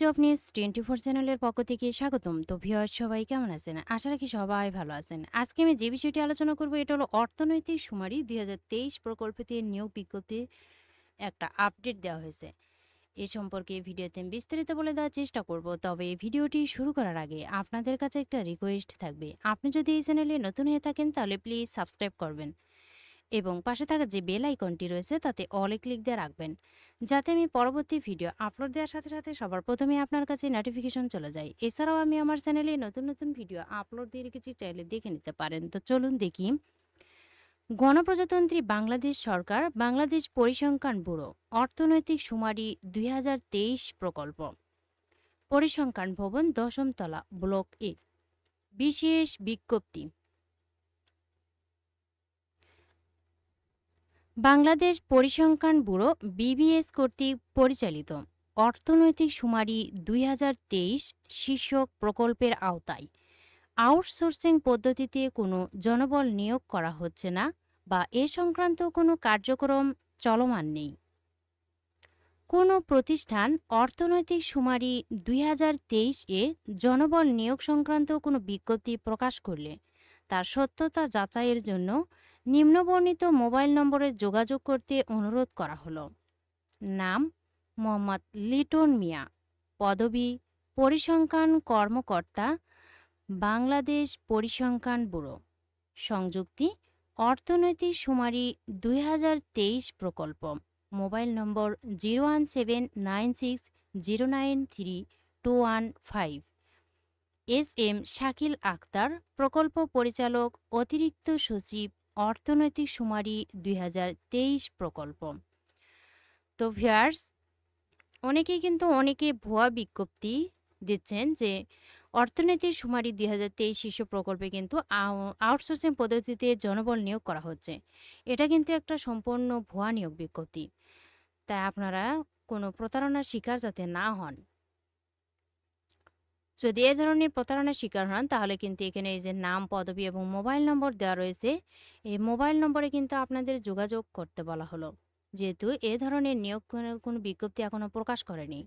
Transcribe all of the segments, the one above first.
Job news twenty four চ্যানেলের পক্ষ থেকে স্বাগতম। তো ভিওয়ার সবাই কেমন আছেন? আশা রাখি সবাই ভালো আছেন। আজকে আমি যে বিষয়টি আলোচনা করব, এটা হলো অর্থনৈতিক সুমারি দুই হাজার তেইশ প্রকল্পতে নিয়োগ বিজ্ঞপ্তির একটা আপডেট দেওয়া হয়েছে। এ সম্পর্কে ভিডিওতে বিস্তারিত বলে দেওয়ার চেষ্টা করব। তবে ভিডিওটি শুরু করার আগে আপনাদের কাছে একটা রিকোয়েস্ট থাকবে। আপনি যদি এই চ্যানেলে নতুন হয়ে থাকেন, তাহলে প্লিজ সাবস্ক্রাইব করবেন। এবং পাশে থাকা যে বেল আইকনটি রয়েছে, তাতে অলে ক্লিক দিয়ে রাখবেন। যাতে আমি পরবর্তী ভিডিও আপলোড দেওয়ার সাথে সাথে সবার প্রথমে আপনার কাছে নোটিফিকেশন চলে যায়। এছাড়াও আমি আমার চ্যানেলে নতুন নতুন ভিডিও আপলোড দিয়ে রেখেছি, চাইলে দেখে নিতে পারেন। তো চলুন দেখি। গণপ্রজাতন্ত্রী বাংলাদেশ সরকার, বাংলাদেশ পরিসংখ্যান ব্যুরো, অর্থনৈতিক সুমারি দুই হাজার তেইশ প্রকল্প। পরিসংখ্যান ভবন দশম তলা ব্লক এ। বিশেষ বিজ্ঞপ্তি। বাংলাদেশ পরিসংখ্যান ব্যুরো বিবিএস কর্তৃক পরিচালিত অর্থনৈতিক সুমারি দুই শীর্ষক প্রকল্পের আওতায়। আউটসোর্সিং পদ্ধতিতে কোনো জনবল নিয়োগ করা হচ্ছে না বা এ সংক্রান্ত কোনো কার্যক্রম চলমান নেই। কোনো প্রতিষ্ঠান অর্থনৈতিক সুমারি দুই এ জনবল নিয়োগ সংক্রান্ত কোনো বিজ্ঞপ্তি প্রকাশ করলে তার সত্যতা যাচাইয়ের জন্য নিম্নবর্ণিত মোবাইল নম্বরে যোগাযোগ করতে অনুরোধ করা হলো। নাম মোহাম্মদ লিটন মিয়া। পদবি পরিসংখ্যান কর্মকর্তা, বাংলাদেশ পরিসংখ্যান ব্যুরো। সংযুক্তি অর্থনৈতিক সুমারি দুই প্রকল্প। Mobile number zero one seven nine six zero nine three two one five. S M Shakil Akhtar, প্রকল্প পরিচালক, অতিরিক্ত সচিব অর্থনৈতিক সুমারি দু হাজার তেইশ প্রকল্প। তো ভিয়ার্স অনেকেই কিন্তু অনেকে ভুয়া বিজ্ঞপ্তি দিচ্ছেন যে অর্থনৈতিক সুমারি দুই হাজার তেইশ শীর্ষ প্রকল্পে কিন্তু আউটসোর্সিং পদ্ধতিতে জনবল নিয়োগ করা হচ্ছে। এটা কিন্তু একটা সম্পূর্ণ ভুয়া নিয়োগ বিজ্ঞপ্তি। তাই আপনারা কোনো প্রতারণার শিকার যাতে না হন যদি এ ধরনের প্রতারণার শিকার হন, তাহলে কিন্তু এখানে এই যে নাম, পদবি এবং মোবাইল নম্বর দেওয়া রয়েছে। এই মোবাইল নম্বরে কিন্তু আপনাদের যোগাযোগ করতে বলা হলো। যেহেতু এ ধরনের নিয়োগ কোনো- বিজ্ঞপ্তি এখনও প্রকাশ করেনি।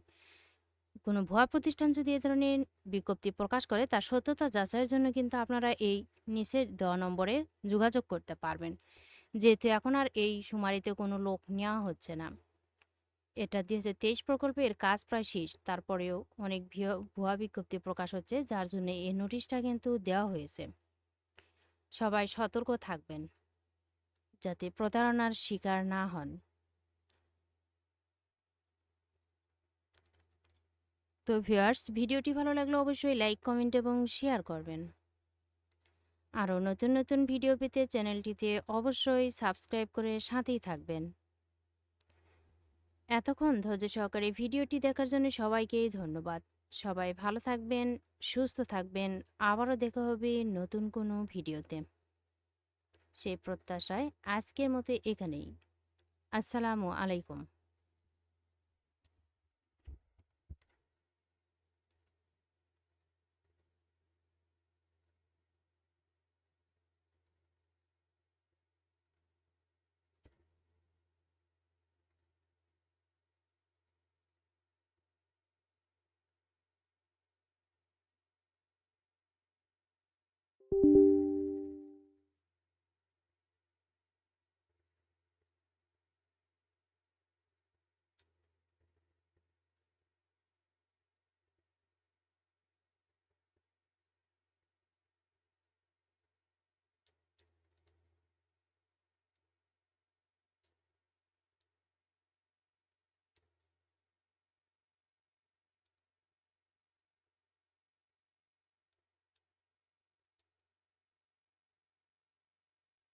কোনো ভুয়া প্রতিষ্ঠান যদি এ ধরনের বিজ্ঞপ্তি প্রকাশ করে, তার সত্যতা যাচাইয়ের জন্য কিন্তু আপনারা এই নিচের দেওয়া নম্বরে যোগাযোগ করতে পারবেন। যেহেতু এখন আর এই সুমারিতে কোনো লোক নেওয়া হচ্ছে না। এটা দুই হাজার তেইশ প্রকল্পে এর কাজ প্রায় শেষ, তারপরেও অনেক ভিয়- বিজ্ঞপ্তি প্রকাশ হচ্ছে, যার জন্য এই নোটিশটা কিন্তু দেওয়া হয়েছে। সবাই সতর্ক থাকবেন, যাতে প্রতারণার শিকার না হন। তো ভিউয়ার্স, ভিডিওটি ভালো লাগলে অবশ্যই লাইক, কমেন্ট এবং শেয়ার করবেন। আরও নতুন নতুন ভিডিও পেতে চ্যানেলটিতে অবশ্যই সাবস্ক্রাইব করে সাথেই থাকবেন। এতক্ষণ ধৈর্য সহকারে ভিডিওটি দেখার জন্য সবাইকেই ধন্যবাদ। সবাই ভালো থাকবেন, সুস্থ থাকবেন। আবারও দেখা হবে নতুন কোনো ভিডিওতে। সেই প্রত্যাশায় আজকের মতো এখানেই। আসসালামু আলাইকুম।